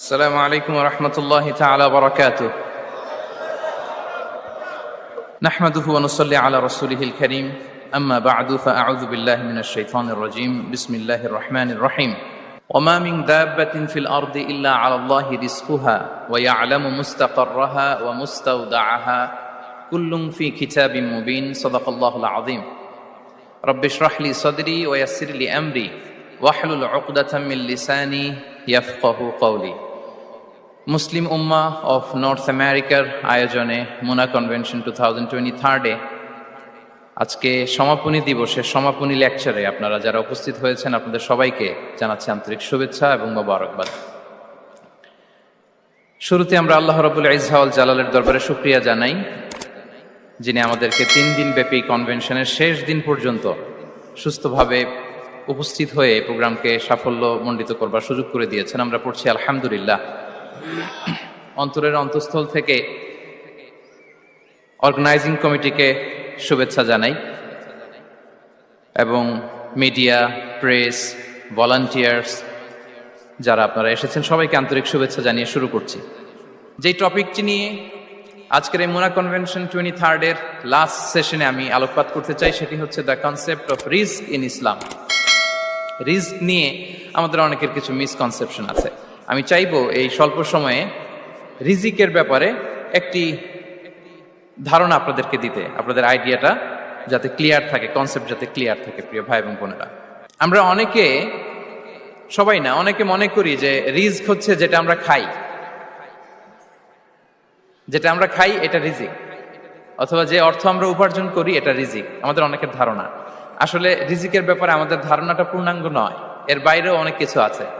السلام عليكم ورحمة الله تعالى وبركاته. نحمده ونصلي على رسوله الكريم. أما بعد فأعوذ بالله من الشيطان الرجيم. بسم الله الرحمن الرحيم. وما من دابة في الأرض إلا على الله رزقها ويعلم مستقرها ومستودعها. كل في كتاب مبين. صدق الله العظيم. رب اشرح لي صدري ويسر لي أمري. واحلل عقدة من لساني يفقه قولي. Muslim Umma of north আমেরিকার আয়োজনে MONA convention two thousand twenty থার্ডে আজকে সমাপনী দিবসের সমাপনী লেকচারে আপনারা যারা উপস্থিত হয়েছেন, আপনাদের সবাইকে জানাচ্ছি আন্তরিক শুভেচ্ছা এবং মোবারকবাদ। শুরুতে আমরা আল্লাহ রবুল ইজহাউল জালালের দরবারে শুক্রিয়া জানাই, যিনি আমাদেরকে তিন দিন ব্যাপী কনভেনশনের শেষ দিন পর্যন্ত সুস্থভাবে উপস্থিত হয়ে প্রোগ্রামকে সাফল্য মণ্ডিত করবার সুযোগ করে দিয়েছেন। আমরা পড়ছি আলহামদুলিল্লাহ। অন্তরের অন্তঃস্থল থেকে অর্গানাইজিং কমিটিকে শুভেচ্ছা জানাই এবং মিডিয়া প্রেস ভলান্টিয়ার্স যারা আপনারা এসেছেন, সবাইকে আন্তরিক শুভেচ্ছা জানিয়ে শুরু করছি। যেই টপিকটি নিয়ে আজকের এই মোনা কনভেনশন টোয়েন্টি থার্ডের লাস্ট সেশনে আমি আলোকপাত করতে চাই, সেটি হচ্ছে দ্য কনসেপ্ট অফ রিস্ক ইন ইসলাম রিস্ক নিয়ে আমাদের অনেকের কিছু মিসকনসেপশন আছে। আমি চাইব এই স্বল্প সময়ে রিজিকের ব্যাপারে একটি ধারণা আপনাদেরকে দিতে, আপনাদের আইডিয়াটা যাতে ক্লিয়ার থাকে কনসেপ্ট যাতে ক্লিয়ার থাকে, প্রিয় ভাই এবং বোনেরা। আমরা অনেকে, সবাই না, অনেকে মনে করি যে রিস্ক হচ্ছে যেটা আমরা খাই। যেটা আমরা খাই, এটা রিজিক। অথবা যে অর্থ আমরা উপার্জন করি, এটা রিজিক। আমাদের অনেকের ধারণা। আসলে রিজিকের ব্যাপারে আমাদের ধারণাটা পূর্ণাঙ্গ নয়। এর বাইরেও অনেক কিছু আছে।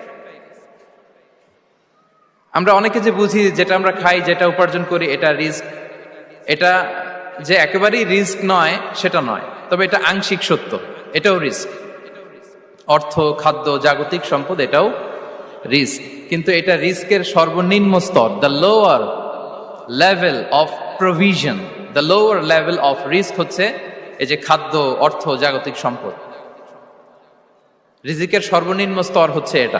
আমরা অনেকে যে বুঝি যেটা আমরা খাই, যেটা উপার্জন করি, এটা রিস্ক। এটা যে একেবারেই রিস্ক নয়, সেটা নয়। তবে এটা আংশিক সত্য, এটাও রিস্ক। অর্থ, খাদ্য, জাগতিক সম্পদ, এটাও রিস্ক। কিন্তু এটা রিস্কের সর্বনিম্ন স্তর the lower level of provision the lower level of risk হচ্ছে এই যে খাদ্য, অর্থ, জাগতিক সম্পদ। রিজিকের সর্বনিম্ন স্তর হচ্ছে এটা।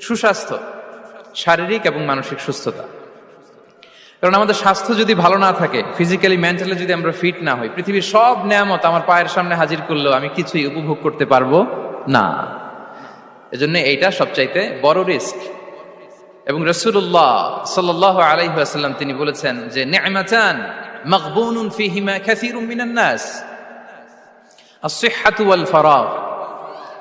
সুস্বাস্থ্য, শারীরিক এবং মানসিক সুস্থতা। কারণ আমাদের স্বাস্থ্য যদি ভালো না থাকে ফিজিক্যালি মেন্টালি যদি আমরা ফিট না হই, পৃথিবীর সব নিয়ামত আমার পায়ের সামনে হাজির করলেও আমি কিছুই উপভোগ করতে পারব না। এজন্য এইটা সবচাইতে বড় রিস্ক এবং রসুল্লাহ সাল্লাহ আলাইহাল্লাম তিনি বলেছেন যে নেমাচান মকবুনুন ফিহিমা খ্যাসিরুম মিনান নাস। ওয়াল ফারাগ।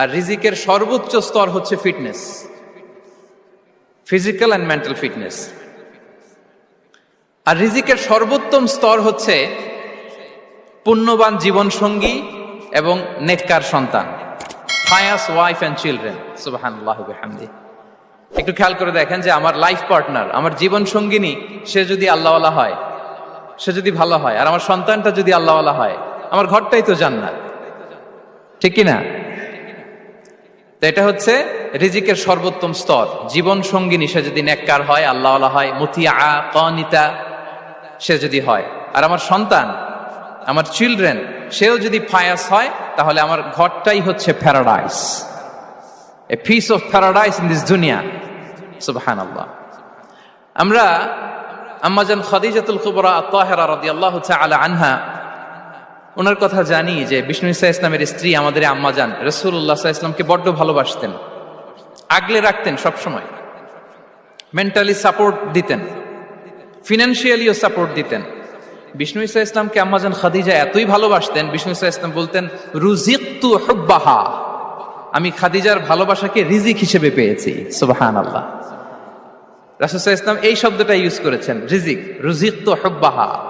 আর রিজিকের সর্বোচ্চ স্তর হচ্ছে fitness. Physical and mental fitness আর রিজিকের সর্বোত্তম স্তর হচ্ছে পুণ্যবান জীবন সঙ্গী এবং নেককার সন্তান। ফায়াস ওয়াইফ অ্যান্ড চিলড্রেন সুবাহানি একটু খেয়াল করে দেখেন যে আমার লাইফ পার্টনার আমার জীবন সঙ্গিনী সে যদি আল্লাহওয়ালা হয়, সে যদি ভালো হয়, আর আমার সন্তানটা যদি আল্লাহওয়ালা হয়, আমার ঘরটাই তো জান্নাত। ঠিক কিনা? তো এটা হচ্ছে রিজিকের সর্বোত্তম স্তর। জীবন সঙ্গিনী, সে যদি নেককার হয় আল্লাহ হয় মুতিয়া কনিতা, সে যদি হয়। আর আমার সন্তান, আমার চিলড্রেন, সেও যদি ফায়াস হয়, তাহলে আমার ঘরটাই হচ্ছে paradise. A piece of paradise in this দুনিয়া সুবহান আল্লাহ আমরা আম্মাজান খাদিজাতুল কুবরা আত্মাহেরা রাদিয়াল্লাহু তাআলা আনহা ওনার কথা জানি যে বিষ্ণু ইসা ইসলামের স্ত্রী আমাদের আম্মা আম্মাজান রসুল্লাহ ইসলামকে বড্ড ভালোবাসতেন। আগলে রাখতেন সবসময়। মেন্টালি সাপোর্ট দিতেন। ফিনান্সিয়ালিও সাপোর্ট দিতেন। বিষ্ণু ইসা ইসলামকে আম্মাজান খাদিজা এতই ভালোবাসতেন, বিষ্ণু ইসা ইসলাম বলতেন রুজিকতু হুব্বাহা। আমি খাদিজার ভালোবাসাকে রিজিক হিসেবে পেয়েছি। সুবাহান আল্লাহ রাসুসাহ ইসলাম এই শব্দটা ইউজ করেছেন, রিজিক। রুজিক তো হব্বাহা।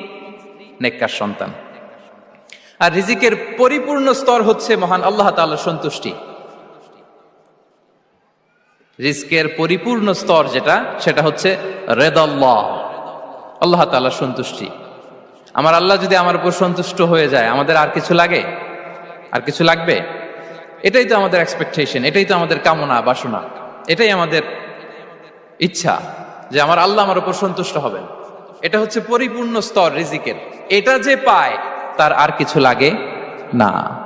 নেককার সন্তান। আর রিজিকের পরিপূর্ণ স্তর হচ্ছে মহান আল্লাহ তাআলার সন্তুষ্টি। রিস্কের পরিপূর্ণ স্তর যেটা, সেটা হচ্ছে রেদাল্লাহ, আল্লাহ তাআলার সন্তুষ্টি। আমার আল্লাহ যদি আমার উপর সন্তুষ্ট হয়ে যায়, আমাদের আর কিছু লাগে? আর কিছু লাগবে? এটাই তো আমাদের এক্সপেকটেশন এটাই তো আমাদের কামনা, বাসনা। এটাই আমাদের ইচ্ছা যে আমার আল্লাহ আমার উপর সন্তুষ্ট হবেন। এটা হচ্ছে পরিপূর্ণ স্তর, রিজিকের। এটা যে পায়, তার আর কিছু লাগে না।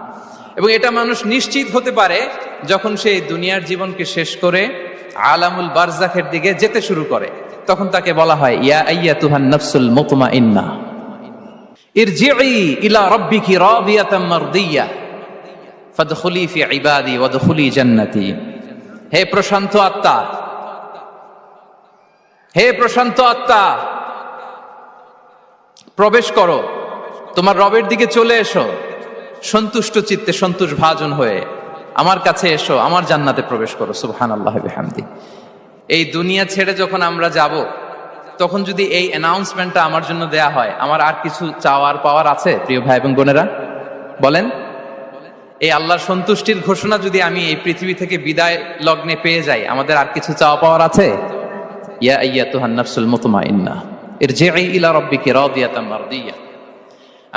এবং এটা মানুষ নিশ্চিত হতে পারে যখন সে দুনিয়ার জীবনকে শেষ করে আলামুল বারজাখের দিকে যেতে শুরু করে। তখন তাকে বলা হয়, ইয়া আইয়া তুহান নফসুল মুতমা ইন্না ইলা রাব্বিকি রাদিয়াতাম মারদিয়া। ফাদখুলি ফি ইবাদি ওয়াদখুলি জান্নাতি। হে প্রশান্ত আত্মা। হে প্রশান্ত আত্মা। প্রবেশ করো। তোমার রবের দিকে চলে এসো। সন্তুষ্ট চিত্তে সন্তোষ ভাজন হয়ে আমার কাছে এসো, আমার জান্নাতে প্রবেশ করো। সুবহান আল্লাহ হামদি এই দুনিয়া ছেড়ে যখন আমরা যাব, তখন যদি এই অ্যানাউন্সমেন্টটা আমার জন্য দেয়া হয়, আমার আর কিছু চাওয়ার পাওয়ার আছে, প্রিয় ভাই এবং বোনেরা? বলেন। এই আল্লাহর সন্তুষ্টির ঘোষণা যদি আমি এই পৃথিবী থেকে বিদায় লগ্নে পেয়ে যাই, আমাদের আর কিছু চাওয়া পাওয়ার আছে? ইয়া আইয়াতুহান নাফসুল ইরজিই ইলা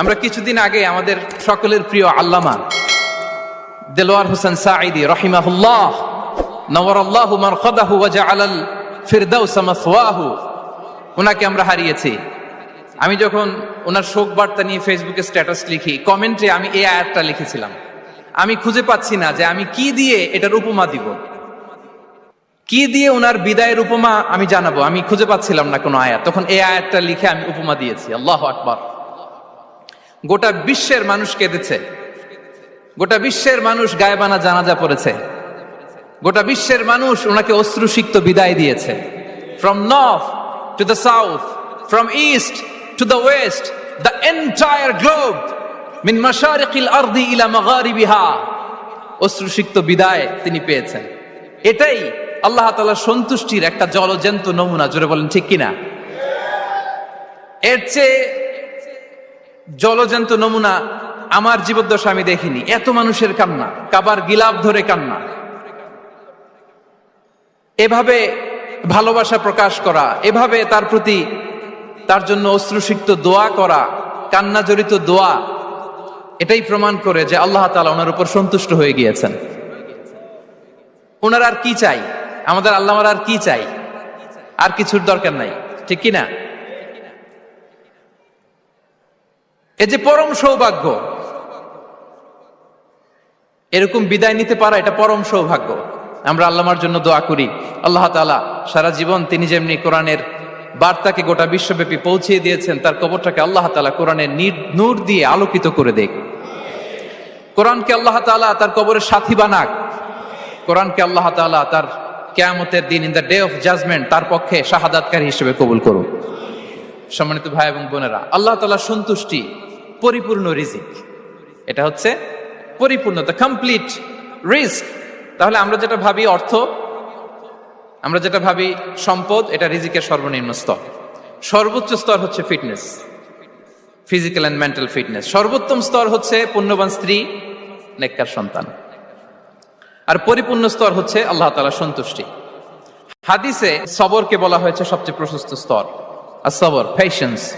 আমরা কিছুদিন আগে আমাদের সকলের প্রিয় আল্লামা দেলোয়ার হোসেন সাঈদি রাহিমাহুল্লাহ নওয়ারাল্লাহু মারকাদাহু ওয়া জাআলাল ফিরদাউস মাসওয়াহু ওনাকে আমরা হারিয়েছি। আমি যখন ওনার শোক বার্তা নিয়ে ফেসবুকে স্ট্যাটাস লিখি, কমেন্টে আমি এই আয়াতটা লিখেছিলাম। আমি খুঁজে পাচ্ছি না যে আমি কি দিয়ে এটার উপমা দিব। কি দিয়ে ওনার বিদায়ের উপমা আমি জানাব? আমি খুঁজে পাচ্ছিলাম না কোনো আয়াত। তখন এই আয়াতটা লিখে আমি উপমা দিয়েছি। আল্লাহ আকবর। গোটা বিশ্বের মানুষ কেঁদেছে। গোটা বিশ্বের মানুষ গায়েবানা জানাজা পড়েছে। গোটা বিশ্বের মানুষ ওনাকে অশ্রুসিক্ত বিদায় দিয়েছে। From north to the south from east to the west the entire globe মিন মাশারিকিল আরদি ইলা মাগারিবিহা অশ্রুসিক্ত বিদায় তিনি পেয়েছেন। এটাই আল্লাহ তালা সন্তুষ্টির একটা জলজন্ত নমুনা, জোরে বলেন, ঠিক কিনা? এর চেয়ে জলজন্ত নমুনা আমার জীবদ্দশা আমি দেখিনি। এত মানুষের কান্না, কাবার গিলাপ ধরে কান্না। এভাবে ভালোবাসা প্রকাশ করা, এভাবে তার প্রতি তার জন্য অশ্রুসিক্ত দোয়া করা কান্না জড়িত দোয়া, এটাই প্রমাণ করে যে আল্লাহ তালা ওনার উপর সন্তুষ্ট হয়ে গিয়েছেন। ওনার আর কি চাই? আমাদের আল্লাহ আর কি চাই? আর কিছুর দরকার নাই। ঠিক কিনা? এ যে পরম সৌভাগ্য, এরকম বিদায় নিতে পারা এটা পরম সৌভাগ্য। আমরা আল্লাহর জন্য দোয়া করি। আল্লাহ তালা সারা জীবন তিনি যেমনি কোরআনের বার্তাকে গোটা বিশ্বব্যাপী পৌঁছিয়ে দিয়েছেন, তার কবরটাকে আল্লাহ তালা কোরআনের নূর দিয়ে আলোকিত করে দেখ। কোরআনকে আল্লাহ তালা তার কবরের সাথী বানাক। কোরআনকে আল্লাহ তালা তার কেয়ামতের দিন in the day of judgment তার পক্ষে শাহাদাতকারী হিসেবে কবুল করুন। সম্মানিত ভাই এবং বোনেরা, আল্লাহ তালা সন্তুষ্টি, পরিপূর্ণ রিজিক। এটা হচ্ছে পরিপূর্ণতা কমপ্লিট রিস্ক তাহলে আমরা যেটা ভাবি অর্থ, আমরা যেটা ভাবি সম্পদ, এটা রিজিকের সর্বনিম্ন স্তর। সর্বোচ্চ স্তর হচ্ছে fitness physical and mental fitness সর্বোত্তম স্তর হচ্ছে পুণ্যবান স্ত্রী, নেককার সন্তান। আর পরিপূর্ণ স্তর হচ্ছে আল্লাহ তালা সন্তুষ্টি। হাদিসে সবরকে বলা হয়েছে সবচেয়ে প্রশস্ত স্তর। আর সবর পেশেন্স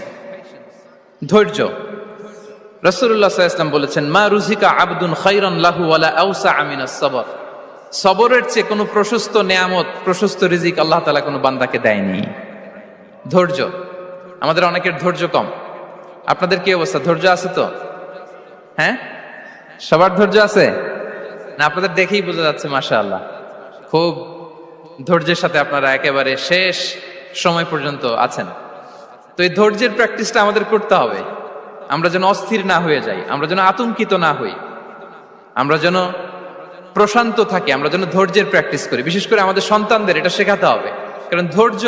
ধৈর্য। রসুল্লাহ ইসলাম বলেছেন, মা রুজিকা আব্দুন খাইরন লাহু ওয়ালা আউসা আমিনা সবর। সবরের চেয়ে কোনো প্রশস্ত নেয়ামত, প্রশস্ত রিজিক আল্লাহ তালা কোনো বান্দাকে দেয়নি। ধৈর্য। আমাদের অনেকের ধৈর্য কম। আপনাদের কি অবস্থা? ধৈর্য আছে তো? হ্যাঁ? সবার ধৈর্য আছে? না, আপনাদের দেখেই বোঝা যাচ্ছে মাসা আল্লাহ খুব ধৈর্যের সাথে আপনারা একেবারে শেষ সময় পর্যন্ত আছেন। তো এই ধৈর্যের প্র্যাকটিসটা আমাদের করতে হবে। আমরা যেন অস্থির না হয়ে যাই, আমরা যেন আতঙ্কিত না হই। আমরা যেন প্রশান্ত থাকি, আমরা যেন ধৈর্যের প্র্যাকটিস করি। বিশেষ করে আমাদের সন্তানদের এটা শেখাতে হবে। কারণ ধৈর্য,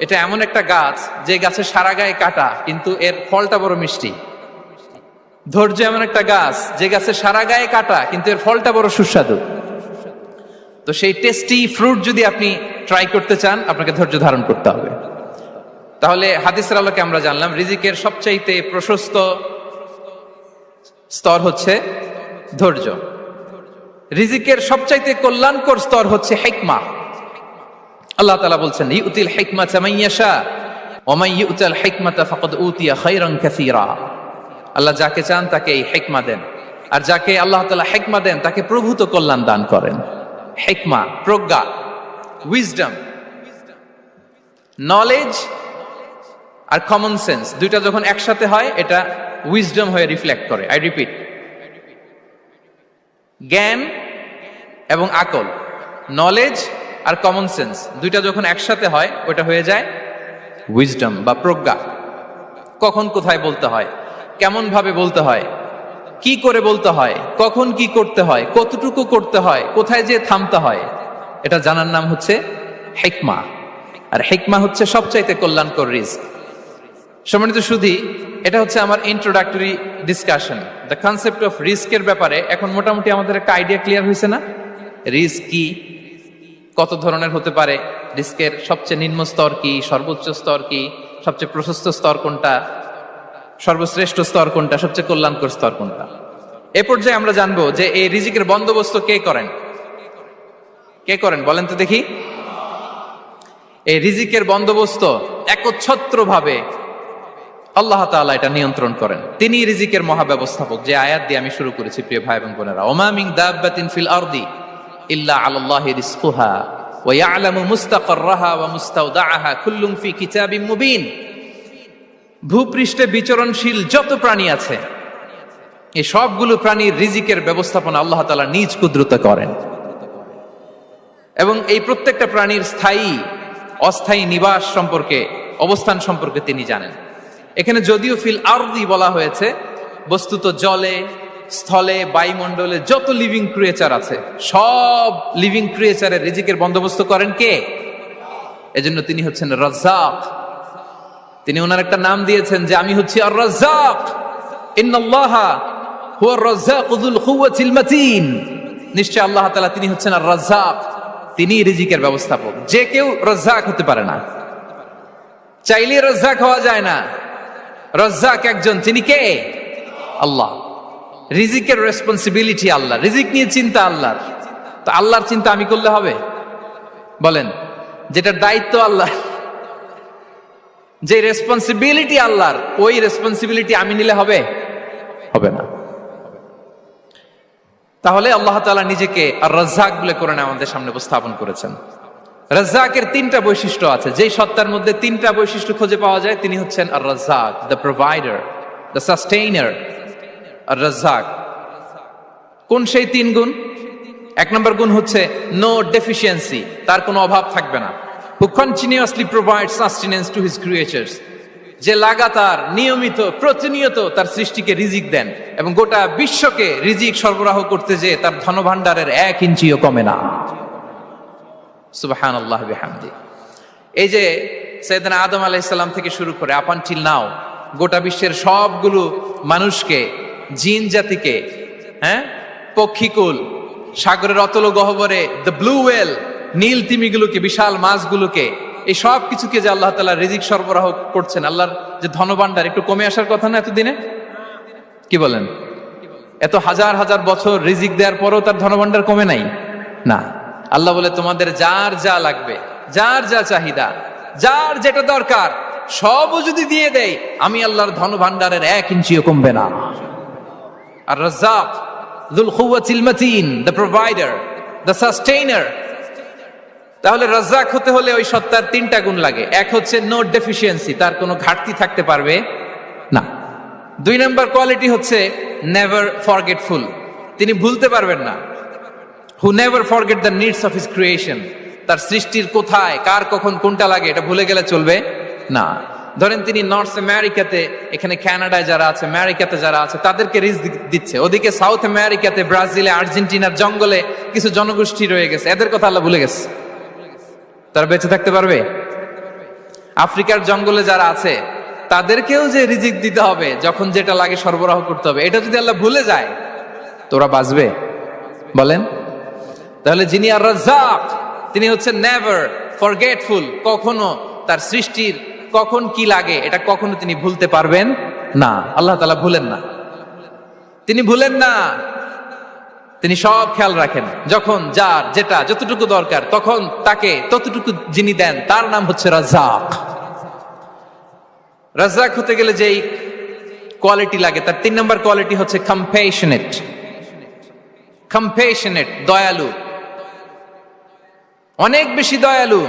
এটা এমন একটা গাছ, যে গাছে সারা গায়ে কাটা, কিন্তু এর ফলটা বড় মিষ্টি। ধৈর্য এমন একটা গাছ, যে গাছে সারা গায়ে কাটা, কিন্তু এর ফলটা বড় সুস্বাদু। তো সেই টেস্টি ফ্রুট যদি আপনি ট্রাই করতে চান, আপনাকে ধৈর্য ধারণ করতে হবে। তাহলে হাদিসের আলোকে আমরা জানলাম, রিজিকের সবচাইতে প্রশস্ত স্তর হচ্ছে ধৈর্য। রিজিকের সবচাইতে কল্যাণকর স্তর হচ্ছে হেকমা আল্লাহ তালা বলছেন, ইউতিল হেকমা চামাইয়াশা ওমাই ইউতাল হেকমাতা ফাকদ উতিয়া খাইরান কাসীরা। আল্লাহ যাকে চান তাকে এই হেকমা দেন। আর যাকে আল্লাহ তালা হেকমা দেন, তাকে প্রভূত কল্যাণ দান করেন। হেকমা, প্রজ্ঞা উইজডম নলেজ আর কমন সেন্স দুইটা যখন একসাথে হয়, এটা উইজডম হয়ে রিফ্লেক্ট করে। আই রিপিট জ্ঞান এবং আকল নলেজ আর কমন সেন্স দুইটা যখন একসাথে হয়, ওটা হয়ে যায় উইজডম বা প্রজ্ঞা। কখন কোথায় বলতে হয়? কেমন ভাবে বলতে হয়? কি করে বলতে হয়? কখন কি করতে হয়? কতটুকু করতে হয়? কোথায় যে থামতে হয়? এটা জানার নাম হচ্ছে হেকমা। আর হেকমা হচ্ছে সবচাইতে কল্যাণকর রিস্ক। সম্মানিত সুধী, এটা হচ্ছে আমার introductory discussion the concept of রিস্কের ব্যাপারে এখন মোটামুটি আমাদের একটা আইডিয়া ক্লিয়ার হয়েছে না? রিস্ক কি? কত ধরনের হতে পারে? রিস্কের সবচেয়ে নিম্ন স্তর কি? সর্বোচ্চ স্তর কি? সবচেয়ে প্রশস্ত স্তর কোনটা? সর্বশ্রেষ্ঠ স্তর কোনটা? সবচেয়ে কল্যাণকর স্তর কোনটা? এ পর্যায়ে আমরা জানব যে এই রিজিকের বন্দোবস্ত কে করেন? কে করেন? বলেন তো দেখি। এই রিজিকের বন্দোবস্ত একচ্ছত্র ভাবে আল্লাহ তাআলা এটা নিয়ন্ত্রণ করেন। তিনি রিজিকের মহাব্যবস্থাপক। যে আয়াত দিয়ে আমি শুরু করেছি, প্রিয় ভাই এবং বোনেরা ওমামিং দাব্বাতিন ফিল আরদি ইল্লা আলাল্লাহি রিজকুহা ওয়া ইয়ালামু মুস্তাকাররাহা ওয়া মুস্তাওদাআহা কুল্লুম ফি কিতাবিম মুবিন। ভূপৃষ্ঠে বিচরণশীল যত প্রাণী আছে, এই সবগুলো প্রাণীর রিজিকের ব্যবস্থাপনা আল্লাহ তাআলা নিজ কুদরতে করেন। এবং এই প্রত্যেকটা প্রাণীর স্থায়ী, অস্থায়ী নিবাস সম্পর্কে, অবস্থান সম্পর্কে তিনি জানেন। এখানে যদিও ফিল আরদি বলা হয়েছে, বস্তুত জলে, স্থলে, বায়ুমণ্ডলে যত লিভিং ক্রিয়েচার আছে, সব লিভিং ক্রিয়েচারের রিজিকের বন্দোবস্ত করেন কে? এজন্য তিনি হচ্ছেন রাজ্জাক। তিনি ওনার একটা নাম দিয়েছেন যে আমি হচ্ছি আর রাজ্জাক ইন্নাল্লাহা হুয়া রাজ্জাক যুল কুওয়াতিল মাতিন। নিশ্চয় আল্লাহ তাআলা তিনি হচ্ছেন আর রাজ্জাক তিনি রিজিকের ব্যবস্থাপক। যে কেউ রাজ্জাক হতে পারে না। চাইলে রাজ্জাক হওয়া যায় না। রাজ্জাক একজন, তিনি কে? আল্লাহ। রিজিকের রেসপন্সিবিলিটি আল্লাহ। রিজিক নিয়ে চিন্তা আল্লাহর। তো আল্লাহর চিন্তা আমি করলে হবে? বলেন, যেটার দায়িত্ব আল্লাহ যে রেসপন্সিবিলিটি আল্লাহর, ওই রেসপন্সিবিলিটি আমি নিলে হবে? হবে না। তাহলে আল্লাহ তাআলা নিজেকে রাজ্জাক বলে করে আমাদের সামনে উপস্থাপন করেছেন। রাজ্জাকের তিনটা বৈশিষ্ট্য আছে। যেই সত্তার মধ্যে তিনটা বৈশিষ্ট্য খুঁজে পাওয়া যায়, তিনি হচ্ছেন আর রাজ্জাক দ্য প্রোভাইডার দ্য সাস্টেইনার আর রাজ্জাক। কোন সেই তিন গুণ? এক নম্বর গুণ হচ্ছে নো ডেফিসিয়েন্সি তার কোনো অভাব থাকবে না। Who continuously provide sustenance to his creatures যে লাগাতার, নিয়মিত, প্রতিনিয়ত তার সৃষ্টিকে রিজিক দেন এবং গোটা বিশ্বকে রিজিক সরবরাহ করতে যে তার ধনভাণ্ডারের এক ইঞ্চিও কমে না। সুবাহান আল্লাহ বিহামদি। এই যে সৈয়দনা আদম আলাইসাল্লাম থেকে শুরু করে আপানটিল নাও গোটা বিশ্বের সবগুলো মানুষকে, জিন জাতিকে হ্যাঁ পক্ষীকুল, সাগরের অতল গহবরে দ্য ব্লু ওয়েল নীল তিমিগুলোকে, বিশাল মাছগুলোকে, এই সব কিছুকে যে আল্লাহ তালা রিজিক সরবরাহ করছেন, আল্লাহর যে ধনভাণ্ডার, একটু কমে আসার কথা না এতদিনে? কি বলেন? এত হাজার হাজার বছর রিজিক দেওয়ার পরও তার ধনভাণ্ডার কমে নাই? না। আল্লাহ বলে, তোমাদের যার যা লাগবে, যার যা চাহিদা, যার যেটা দরকার, সবও যদি দিয়ে দেয়, আমি আল্লাহর ধন ভান্ডারের এক ইঞ্চিও কমবে না। আর রাজ্জাক দুল খুওয়াতিল মাতিন, দ্য প্রোভাইডার, দ্য সাস্টেইনার তাহলে রাজ্জাক হতে হলে ওই সত্তার তিনটা গুণ লাগে। এক হচ্ছে নো ডেফিসিয়েন্সি তার কোনো ঘাটতি থাকতে পারবে না। দুই নম্বর কোয়ালিটি হচ্ছে নেভার ফরগেটফুল তিনি ভুলতে পারবেন না। Who never forget the needs of his creation তার সৃষ্টির কোথায়, কার কখন কোনটা লাগে, এটা ভুলে গেলে চলবে না। ধরেন তিনি নর্থ আমেরিকাতে এখানে কানাডায় যারা আছে আমেরিকাতে যারা আছে, তাদেরকে রিস দিচ্ছে। ওদিকে সাউথ আমেরিকাতে ব্রাজিলে আর্জেন্টিনার জঙ্গলে কিছু জনগোষ্ঠী রয়ে গেছে। এদের কথা আল্লাহ ভুলে গেছে। তারা বেঁচে থাকতে পারবে? আফ্রিকার জঙ্গলে যারা আছে, তাদেরকেও যে রিজিক দিতে হবে, যখন যেটা লাগে সরবরাহ করতে হবে, এটা যদি আল্লাহ ভুলে যায়, তোরা বাঁচবে? বলেন। তাহলে যিনি আর রাজ্জাক, তিনি হচ্ছেন নেভার ফরগেটফুল কখনো তার সৃষ্টির কখন কি লাগে, এটা কখনো তিনি ভুলতে পারবেন না। আল্লাহ তালা ভুলেন না। তিনি ভুলেন না। তিনি সব খেয়াল রাখেন। যখন, যার, যেটা, যতটুকু দরকার, তখন তাকে ততটুকু যিনি দেন, তার নাম হচ্ছে রাজ্জাক। রাজ্জাক হতে গেলে যেই কোয়ালিটি লাগে, তার তিন নম্বর কোয়ালিটি হচ্ছে কম্পেশনেট কম্পেশনেট দয়ালু। অনেক বেশি দয়ালু।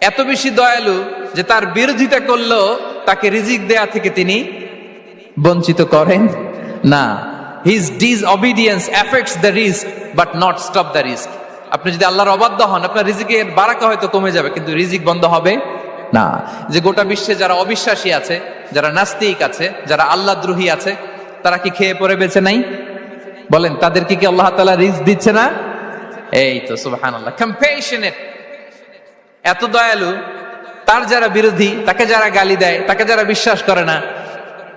এত বেশি দয়ালু যে তার বিরোধিতা করলেও তাকে রিজিক দেয়া থেকে তিনি বঞ্চিত করেন না। His disobedience effects the রিস্ক বাট নট স্টপ দ্য রিস্ক আপনি যদি আল্লাহর অবাধ্য হন, আপনার রিজিকের বারাকা হয়তো কমে যাবে, কিন্তু রিজিক বন্ধ হবে না। যে গোটা বিশ্বে যারা অবিশ্বাসী আছে, যারা নাস্তিক আছে, যারা আল্লাহ দ্রোহী আছে, তারা কি খেয়ে পরে বেঁচে নাই? বলেন তাদেরকে কি কি আল্লাহ তালা রিস্ক দিচ্ছে না? এই তো সুবাহান আল্লাহ কম্পেশনেট এত দয়ালু, তার যারা বিরোধী, তাকে যারা গালি দেয়, তাকে যারা বিশ্বাস করে না,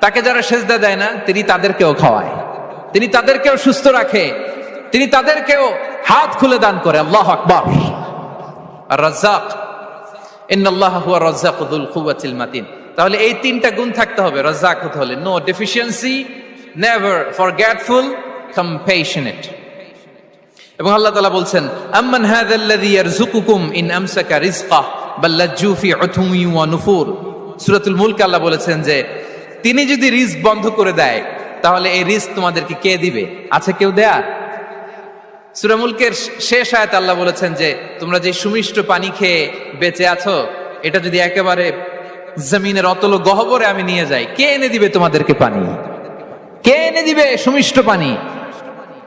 তাকে যারা সেজদা দেয় না, তিনি তাদেরকেও খাওয়ায়। তিনি তাদেরকেও সুস্থ রাখে। তিনি তাদেরকেও হাত খুলে দান করে। আল্লাহ আকবর। রাজ্জাক মাতিন। তাহলে এই তিনটা গুণ থাকতে হবে। রাজ্জাক হতে হলে no deficiency never forgetful compassionate এবং আল্লাহ তালা বলছেন, আম্মান হাদাল্লাযী ইয়ারযুকুকুম ইন আমসাকা রিজকাহ বাল লাজ্জু ফি উথুমি ওয়া নুফুর। সূরাতুল মুলক আল্লাহ বলেছেন যে, তিনি যদি রিস্ক বন্ধ করে দেয় তাহলে এই রিস্ক তোমাদেরকে কে দিবে? আছে কেউ দেয়া? সূরা মুলকের শেষ আয়াত আল্লাহ বলেছেন যে, তোমরা যে সুমিষ্ট পানি খেয়ে বেঁচে আছো, এটা যদি একেবারে জমিনের অতল গহবরে আমি নিয়ে যাই, কে এনে দিবে তোমাদেরকে পানি? কে এনে দিবে সুমিষ্ট পানি?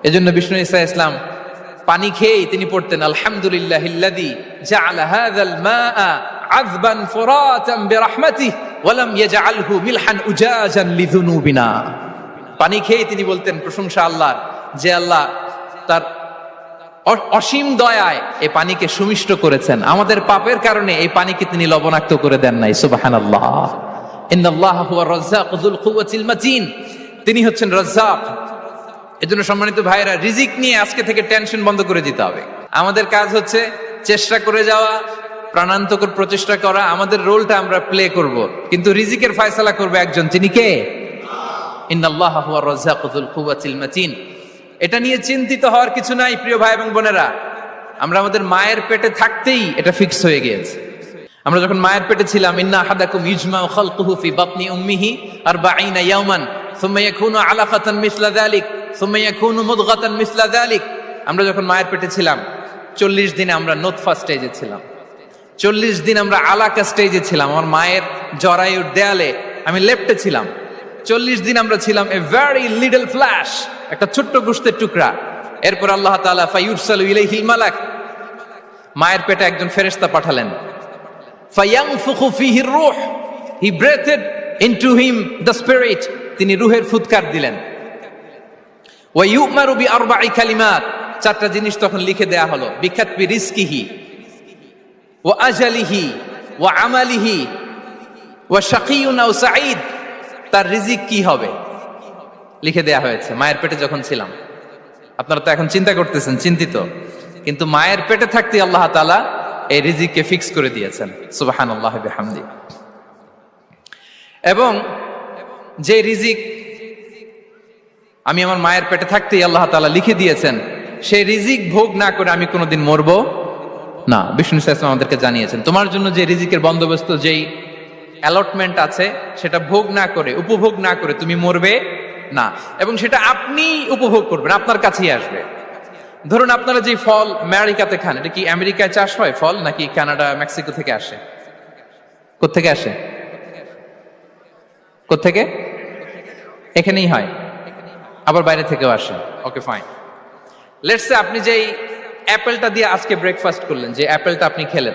এজন্য বিষ্ণু ইসা ইসলাম পানি খেয়েই তিনি পড়তেন, আলহামদুলিল্লাহ লিযুনুবিনা। পানি খেয়েই তিনি বলতেন, প্রশংসা আল্লাহর, যে আল্লাহ তার অসীম দয়ায় এই পানিকে সুমিষ্ট করেছেন। আমাদের পাপের কারণে এই পানিকে তিনি লবণাক্ত করে দেন নাই। কুওয়াতিল মাতিন। তিনি হচ্ছেন রাজ্জাক। এজন্য সম্মানিত ভাইরা রিজিক নিয়ে আজকে থেকে টেনশন বন্ধ করে দিতে হবে। আমাদের কাজ হচ্ছে চেষ্টা করে যাওয়া, প্রাণান্তকর প্রচেষ্টা করা। আমাদের রোলটা আমরা প্লে করব। কিন্তু রিজিকের ফয়সালা করবে একজন। তিনি কে ইন্নাল্লাহ হুয়া রাজ্জাকুল কুওয়াতিল মাতিন। এটা নিয়ে চিন্তিত হওয়ার কিছু নাই, প্রিয় ভাই এবং বোনেরা। আমরা আমাদের মায়ের পেটে থাকতেই এটা ফিক্স হয়ে গিয়েছে। আমরা যখন মায়ের পেটে ছিলাম, ইন্না আহাদাকুম ইজমাউ খালকুহু ফি বাতনি উম্মিহি 40 ইয়াওমান সুম্মা ইয়াকুনু আলাকাতান মিসলা যালিক, সুম্মা ইয়াকুনু মুদগাতান মিসলা যালিক। আমরা যখন মায়ের পেটে ছিলাম 40 দিনে আমরা নোতফা স্টেজে ছিলাম। চল্লিশ দিন আমরা আলাকা স্টেজে ছিলাম। আমার মায়ের জরায়ুর দেয়ালে আমি লেফটে ছিলাম। চল্লিশ দিন আমরা ছিলাম এ ভেরি লিডল ফ্ল্যাশ একটা ছোট্ট গুস্তের টুকরা। এরপর আল্লাহ তাআলা ফায়ুরসালু ইলাইহিল মালাক, মায়ের পেটে একজন ফেরেশতা পাঠালেন। ফায়ানফুখু ফিহির রূহ he breathed into him the spirit তিনি রুহের ফুৎকার দিলেন। ওয়া ইউমারু বি আরবা'i কালিমাত, চারটা জিনিস তখন লিখে দেয়া হলো বিখাতবি রিজকিহি ও আজালিহি ও আমালিহি ও শাকিউন আও সাঈদ তার রিজিক কি হবে? লিখে দেয়া হয়েছে, মায়ের পেটে যখন ছিলাম। আপনারা তো এখন চিন্তা করতেছেন, চিন্তিত। কিন্তু মায়ের পেটে থাকতে আল্লাহ তালা এই রিজিককে ফিক্স করে দিয়েছেন। সুবাহান আল্লাহ হামদি এবং যে রিজিক আমি আমার মায়ের পেটে থাকতেই আল্লাহ তালা লিখে দিয়েছেন, সেই রিজিক ভোগ না করে আমি কোনোদিন মরবো না। বিষ্ণু ইসলাম আমাদেরকে জানিয়েছেন, তোমার জন্য যে রিজিকের বন্দোবস্ত, যেই অ্যালটমেন্ট আছে, সেটা ভোগ না করে, উপভোগ না করে তুমি মরবে না। এবং সেটা আপনি উপভোগ করবেন, আপনার কাছেই আসবে। ধরুন আপনারা যে ফল আমেরিকাতে খান, এটা কি আমেরিকায় চাষ হয় ফল, নাকি কানাডা, মেক্সিকো থেকে আসে? কোথেকে আসে? কোথেকে এখানেই হয়। আবার বাইরে থেকেও আসে। ওকে ফাইন লেটসে আপনি যেই অ্যাপেলটা দিয়ে আজকে ব্রেকফাস্ট করলেন, যে অ্যাপেলটা আপনি খেলেন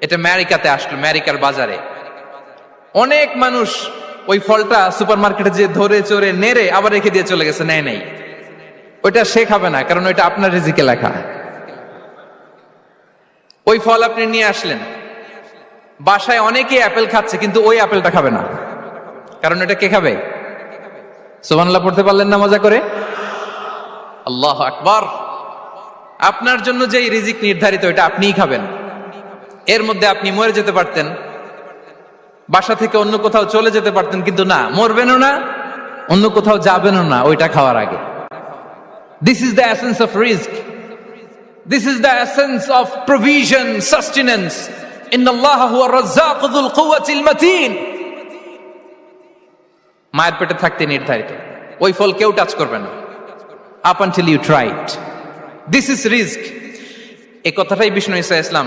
এটা আমেরিকাতে আসলো, আমেরিকার বাজারে। অনেক মানুষ ওই ফলটা সুপার মার্কেটে যে ধরে চড়ে নেড়ে আবার রেখে দিয়ে চলে গেছে, নেয় নেই। ওইটা সে খাবে না, কারণ ওইটা আপনার রিজিকে লেখা। ওই ফল আপনি নিয়ে আসলেন। বাসায় অনেকে অ্যাপেল খাচ্ছে, কিন্তু ওই অ্যাপেলটা খাবে না। কারণ এটা কে খাবে? সোমানলা পড়তে পারলেন না মজা করে? আল্লাহ আকবার। আপনার জন্য যে রিজিক নির্ধারিত এটা আপনিই খাবেন। এর মধ্যে আপনি মরে যেতে পারতেন, বাসা থেকে অন্য কোথাও চলে যেতে পারতেন, কিন্তু না, মরবেনও না, অন্য কোথাও যাবেনও না ওইটা খাওয়ার আগে। This is the essence of risk this is the essence of provision sustenance মায়ের পেটে থাকতে নির্ধারিত। ওই ফল কেউ টাচ করবে না। Up until you tried this is risk এই কথাটাই বিষ্ণু ইসা ইসলাম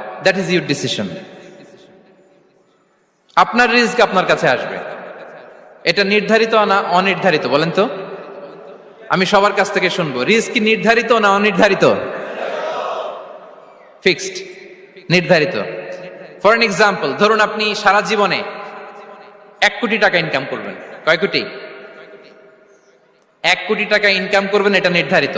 দ্যাট ইজ ইউর ডিসিশন আপনার রিস্ক আপনার কাছে আসবে। এটা নির্ধারিত না অনির্ধারিত, বলেন তো? আমি সবার কাছ থেকে শুনব, রিস্ক নির্ধারিত না অনির্ধারিত? ফিক্সড নির্ধারিত। ফর এন এক্সাম্পল ধরুন আপনি সারা জীবনে এক কোটি টাকা ইনকাম করবেন। কয় কোটি? এক কোটি টাকা ইনকাম করবেন, এটা নির্ধারিত।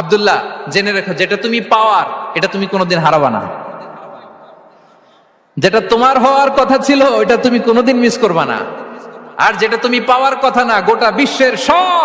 আব্দুল্লাহ, জেনে রেখো, যেটা তুমি পাওয়ার, এটা তুমি কোনোদিন হারাবা না। যেটা তোমার হওয়ার কথা ছিল ওটা তুমি কোনোদিন মিস করবা না। আর যেটা তুমি পাওয়ার কথা না, গোটা বিশ্বের সব